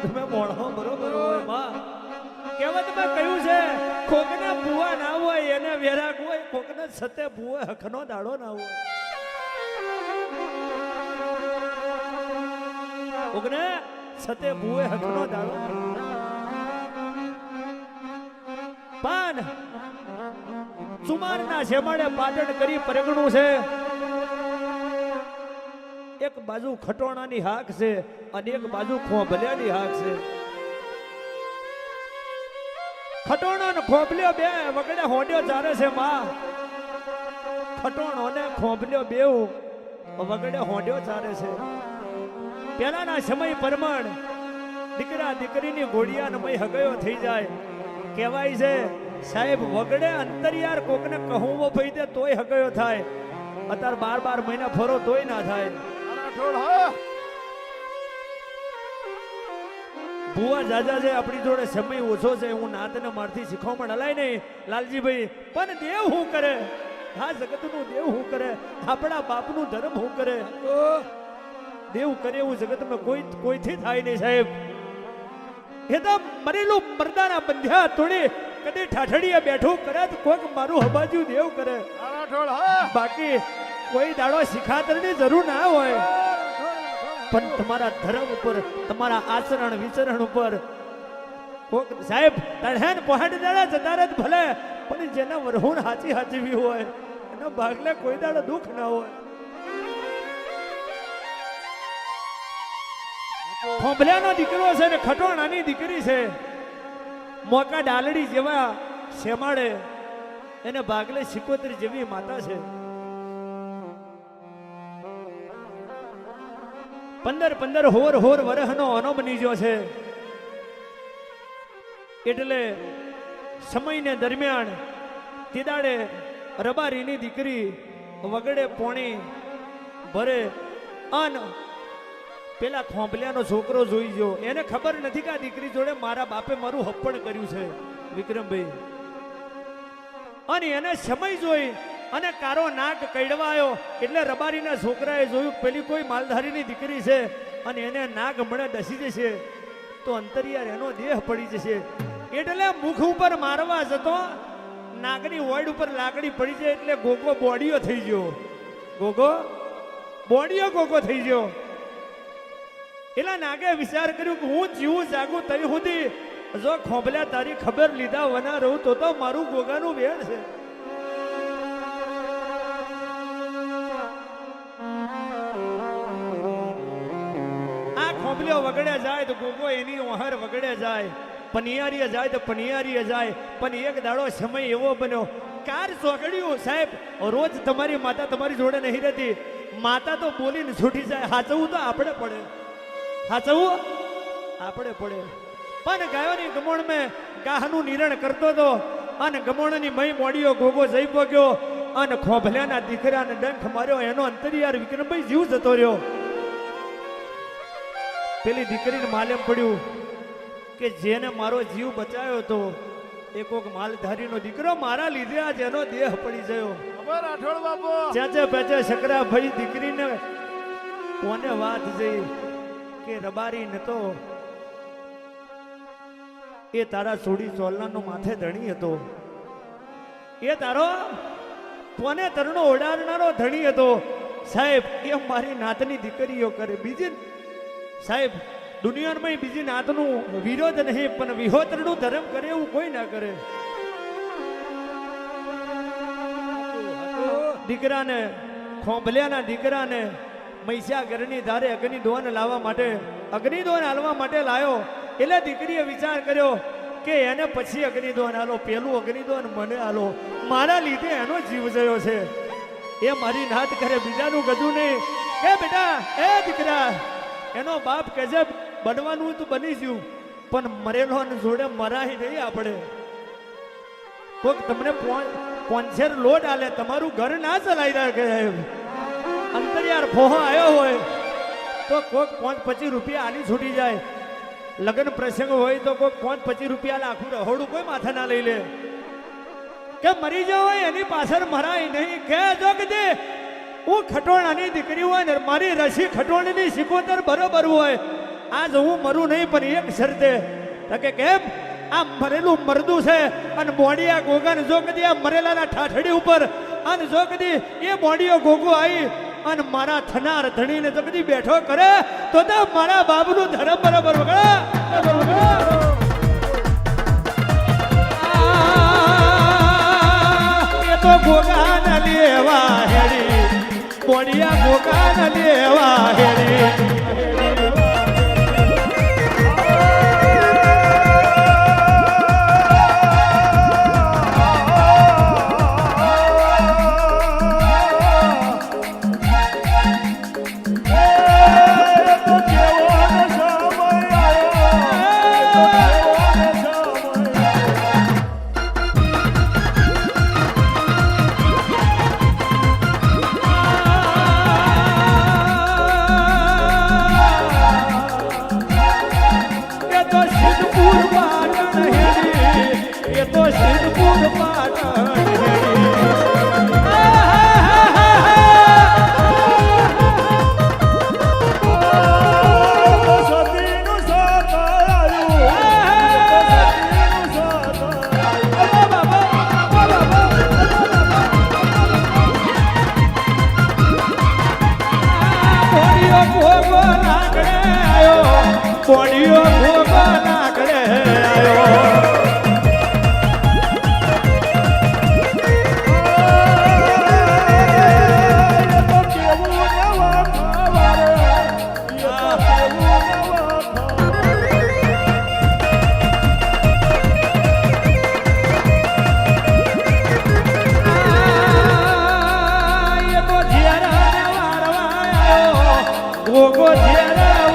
છે તમે મોણો બરોબર હોયમાં કહેવતમાં કહ્યું છે, કોકના ભૂવા ના હોય, એને વેરાગ હોય, કોકને સતે ભૂવે, હખનો દાડો ના હોય. કોકને સતે ભૂવે, હખનો દાડો પાન. સુમારના શેમાડે પાટણ કરી પરગણું છે. એક બાજુ ખટોણાની હાક છે અને એક બાજુ ખોભલિયાની હાક છે. ખટોણો ને ખોભલ્યો બે, વગડે હોડ્યો ચારે છે માં. ખટોણો ને ખોભલ્યો બેવ વગડે હોડ્યો ચારે છે. પેલાના સમય પરમણ દીકરા દીકરીની ઘોડિયાને મય હગયો થઈ જાય. કહેવાય છે, સાહેબ, વગડે અંતરિયાર કોકને કહું ભાઈ દે, તોય હગયો થાય. અત્યારે બાર બાર મહિના ફરો, તોય ના થાય. રાઠોડ હા. ભુવા જાજા છે આપણી જોડે સમય ઓછો છે હું નાતને મારથી શીખવામણ હલાય નહીં. લાલજીભાઈ પણ દેવ હું કરે? હા જગતનું દેવ હું કરે? આપણા બાપનું ધર્મ હું કરે? દેવ કરે એવું જગતમાં કોઈ કોઈથી થાય નહીં સાહેબ. એ તો મરેલું મરદાના બંધ્યા તોડે કદી ઠાઠડીએ બેઠું કરે તો કોઈક મારું હબાજુ દેવ કરે. બાકી કોઈ દાડો શિખાતરની જરૂર ના હોય. પણ તમારા ધર્મ ઉપર, તમારા આચરણ વિચરણ ઉપર, કોક સાહેબ તણહેન પહોંચ દાડા જતા રહે ભલે, પણ જેના વરહુણ હાચી હાચવી હોય, એના ભાગલે કોઈ દાડો દુઃખ ના હોય. ખોંભલ્યાનો દીકરો છે ને, ખટોણાની દીકરી છે, મોકા ડાલડી જેવા શેમાડે એને ભાગલે શિકોત્રી જેવી માતા છે. પંદર પંદર હોર હોર વરહનો અનો બની ગયો છે. એટલે સમયને દરમિયાન તિદાડે રબારીની દીકરી વગડે પોણી ભરે અન પેલા ખોંભલિયાનો છોકરો જોઈ ગયો. એને ખબર નથી કે આ દીકરી જોડે મારા બાપે મારું હપ્પણ કર્યું છે. વિક્રમભાઈ. અને એને સમય જોઈ અને કારો નાક કડવાયો એટલે રબારીના છોકરાએ જોયું પેલી કોઈ માલધારીની દીકરી છે અને એને નાક હમણાં ડસી જશે. તો અંતરિયાર એનો દેહ પડી જશે. એટલે મુખ ઉપર મારવા જતો નાગની વોર્ડ ઉપર લાકડી પડી જાય એટલે ગોગો બોડીયો થઈ ગયો. ગોગો? બોડીયો ગોગો થઈ ગયો. એલા નાગે વિચાર કર્યું કે હું જીવું જાગું તઈ સુધી. જો ખોબલ્યા તારી ખબર લીધા વના રહું તો તો મારું ગોગાનું વેણ છે. ગોગો એની ઓહર વગડે જાય, પનિયારીએ જાય તો પનિયારીએ જાય, પણ એક દાડો સમય એવો બન્યો, કાર ચોકડ્યું સાહેબ, રોજ તમારી માતા તમારી જોડે નહીં રહેતી, માતા તો બોલીને છૂટી જાય હાચવું તો આપણે પડે હાચવું આપણે પડે. પણ ગાયોની ગમોણ મેં ગાહનું નિરણ કરતો હતો, અને ગમોણની મય મોડીઓ ગોગો જઈ પગ્યો, અને ખોભલ્યાના દીકરાને ડંખ માર્યો, એનો અંતરિયાર વિક્રમભાઈ જીવ જતો રહ્યો. પેલી દીકરીને માલેમ પડ્યું કે જેને મારો જીવ બચાવ્યો હતો એ કોક માલધારીનો દીકરો મારા લીધે આજ એનો દેહ પડી ગયો. ખબર રાઠોડ બાપુ. ચાચે પેચે શકરા ભાઈ દીકરીને કોને વાત જઈ કે રબારી નતો એ તારા સોડી સોલનાનો માથે ધણી હતો. એ તારો કોને તરણો ઓડાડનારો ધણી હતો? સાહેબ એ મારી નાતની દીકરીઓ કરે. બીજી સાહેબ દુનિયામાં બીજી નાતનું વિરોધ નહીં, પણ વિહોતરનું ધર્મ કરે એવું કોઈ ના કરે. દીકરાને, ખોંભલ્યાના દીકરાને મહીસાગરની ધારે અગ્નિદોન લાવવા માટે અગ્નિદોન હાલવા માટે લાવ્યો એટલે દીકરીએ વિચાર કર્યો કે એને પછી અગ્નિદોન હાલો, પેલું અગ્નિદોન મને હાલો. મારા લીધે એનો જીવ જયો છે. એ મારી નાત કરે, બીજાનું ગજું નહીં. કે બેટા, એ દીકરા એનો બાપ કે છે, બનવાનું તો બની ગયું, પણ મરેલો જોડે મરાય નહીં આપણે. કોઈક તમને પોંચેર લોટ આલે, તમારું ઘર ના ચલાવી રાખે સાહેબ અંતરિયાર ફોહો આવ્યો હોય, તો કોઈક પાંચ પચીસ રૂપિયા આલી છૂટી જાય. લગ્ન પ્રસંગ હોય તો કોઈક પાંચ પચીસ રૂપિયા આખું રહોડું કોઈ માથે ના લઈ લે. કે મરી જવાય એની પાછળ મરાય નહીં. કે જો કે હું ખટોણાની દીકરી હોય ને મારી રસી ખટોણીની સિકોતર બરોબર હોય આજ હું મરું નહીં પણ એક શરતે તો કે કેમ આ મરેલું મરદું છે અને મોડિયા ગોગાને જો કદી આ મરેલાના ઠાઠડી ઉપર અને જો કદી એ મોડિયો ગોગો આવી અને મારા થનાર ધણીને જો કદી બેઠો કરે તો તો મારા બાબુનું ધર્મ બરાબર વગડા તો હેડી મોડિયા ગોકાન દેવા હેડી 火锅店了。